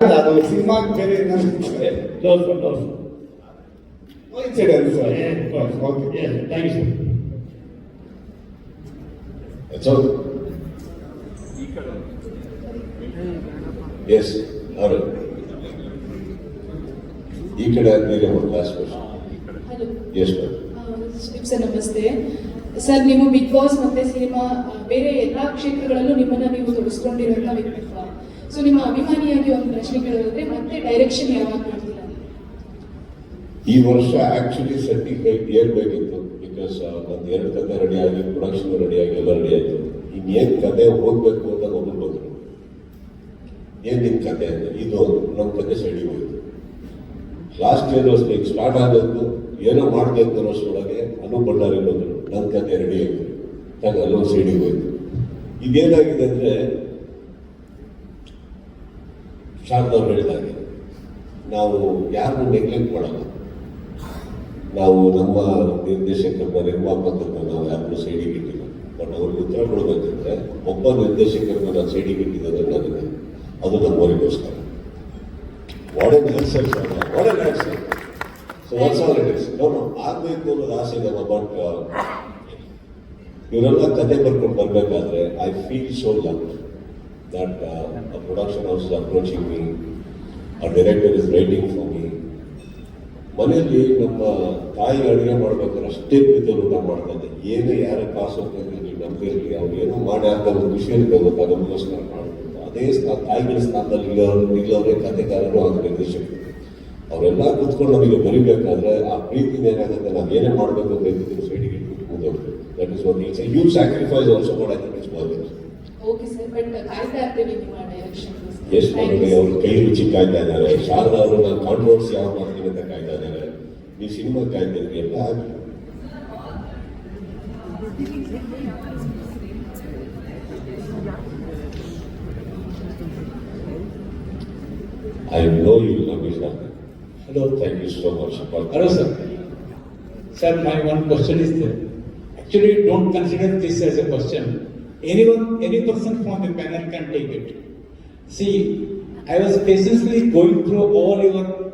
ಅದು ಸಿನಿಮಾ ಬೇರೆ Close, close. Incidence sir. Okay Yes, you. So, yes, ಅವರು ಈ ಕಡೆ ಆದ್ಮೇಲೆ ಒಂದು last question hello yes sir ನಮಸ್ತೆ. ಸರ್ ನೀವು ಬಿಗ್ ಬಾಸ್ ಮತ್ತೆ ಸಿನಿಮಾ ಬೇರೆ ಎಲ್ಲಾ ಕ್ಷೇತ್ರಗಳಲ್ಲೂ ನಿಮ್ಮನ್ನ ನೀವು ತೊಡಗಿಸ್ಕೊಂಡಿರುವಂತ ವ್ಯಕ್ತಿತ್ವ ಸೊ ನಿಮ್ಮ ಅಭಿಮಾನಿಯಾಗಿ ಒಂದು ಪ್ರಶ್ನೆ ಕೇಳೋದಾದ್ರೆ ಮತ್ತೆ ಡೈರೆಕ್ಷನ್ ಯಾವಾಗ ಈ ವರ್ಷ ಆಕ್ಚುಲಿ ಸರ್ಟಿಫೈಡ್ ಏರ್ಬೇಕಿತ್ತು ಬಿಕಾಸ್ ಒಂದು ಎರಡು ಕತೆ ರೆಡಿ ಆಗಿ ಪ್ರೊಡಕ್ಷನ್ ರೆಡಿ ಆಗಿ, ಎಲ್ಲ ರೆಡಿ ಆಯ್ತು. ಇನ್ನೇನು ಕತೆ ಹೋಗ್ಬೇಕು ಅಂತ ಒಬ್ಬರು ಬಂದರು. ಏನು ನಿನ್ ಕತೆ ಅಂದರೆ ಇದು ನಮ್ಮ ಕತೆ ಸೆಡಿ ಹೋಯಿತು. ಲಾಸ್ಟ್ ಇಯರ್ ಲೈಕ್ ಸ್ಟಾರ್ಟ್ ಆಗಬೇಕು ಏನೋ ಮಾಡಬೇಕು ಅನ್ನೋಷ್ಟೊಳಗೆ ಅನು ಭಂಡಾರಿ ಬಂದರು. ನನ್ನ ಕತೆ ರೆಡಿ ಆಯಿತು. ತಾಗ ಅಲ್ಲೊಂದು ಸೈಡಿಗೆ ಹೋಯಿತು. ಇದೇನಾಗಿದೆ ಅಂದ್ರೆ ಶಾರದವ್ರು ಹೇಳಿದಾಗೆ, ನಾವು ಯಾರನ್ನು ನೆಗ್ಲೆಕ್ಟ್ ಮಾಡಲ್ಲ. ನಾವು ನಮ್ಮ ನಿರ್ದೇಶಕರನ್ನ ನಿರ್ಮಾಪಕರನ್ನ ನಾವು ಯಾರನ್ನು ಸೈಡಿಗೆ ಇಟ್ಟಿಲ್ಲ ಬಟ್ ಅವ್ರಿಗೆ ಉತ್ತರ ಕೊಡಬೇಕಂದ್ರೆ, ಒಬ್ಬ ನಿರ್ದೇಶಕರನ್ನ ನಾನು ಸೈಡಿಗೆ ಬಿಟ್ಟಿದ್ದಾರೆ ನನಗೆ, ಅದು ನಮ್ಮವರಿಗೋಸ್ಕರ what an answer what an answer so what's all it is no no ಆಗಬೇಕು ಅನ್ನೋದು ಆಸೆ ಇದೆ ಬಟ್ ಇವರೆಲ್ಲ ಕತೆ ಬರ್ಕೊಂಡು ಬರಬೇಕಾದ್ರೆ I feel so luck that production is approaching me a director is writing for me ಮನೆಯಲ್ಲಿ ನಮ್ಮ ತಾಯಿ ಅಡುಗೆ ಮಾಡ್ಬೇಕಾದ್ರೆ ಅಷ್ಟೇ ಪ್ರೀತಿಯಲ್ಲಿ ಊಟ ಮಾಡ್ತಾ ಏನೇ ಯಾರ ಕಾಸು ಅಂತ ಇರಲಿ. ಅವ್ರು ಏನೋ ಮಾಡಿ ಅಂತ ಒಂದು ಖುಷಿ ಇರಬೇಕು ಅದಕ್ಕೋಸ್ಕರ ಮಾಡ್ಬೇಕು ಅದೇ ಸ್ಥಾನ ತಾಯಿಗಳ ಸ್ಥಾನದಲ್ಲಿ ಇಲ್ಲವ್ರು ಇಲ್ಲವರೇ ಕಥೆಗಾರರು ಹಾಗೂ ನಿರ್ದೇಶಕರು ಅವರೆಲ್ಲ ಕೂತ್ಕೊಂಡು ನಮಗೆ ಬರಿಬೇಕಾದ್ರೆ ಆ ಪ್ರೀತಿನ ಏನಾಗುತ್ತೆ? ನಾವು ಏನೇ ಮಾಡಬೇಕು ಅಂತ ಸೈಡಿಗೆ ಮುಂದೆ ಹೋಗ್ಬೇಕು. That is one it's you sacrifice also ಮಾಡಿ I it's more okay sir but ಕಾಯ್ತಾ ಇರ್ತೀವಿ ನಿಮ್ಮ ಡೈರೆಕ್ಷನ್ ಎಷ್ಟು ನನಗೆ ಅವ್ರ ಕೈ ರುಚಿ ಕಾಯ್ತಾ ಇದ್ದಾರೆ ಶಾರದಾ ಅವರು ನಾನು ಕಾಂಟ್ರವರ್ಸಿ ಯಾವ ಮಾಡ್ತೀನಿ ಅಂತ ಕಾಯ್ತಾ ಇದ್ದಾರೆ ನೀವು ಸಿನಿಮಾ ಕಾಯ್ತಿದ್ರಿ ಎಲ್ಲ ಆಗಿ I know you love is hello thank you so much Hello, sir. Sir, my one question is there. Actually, don't consider this as a question. Anyone, any person from the panel can take it. See, I was patiently going through all your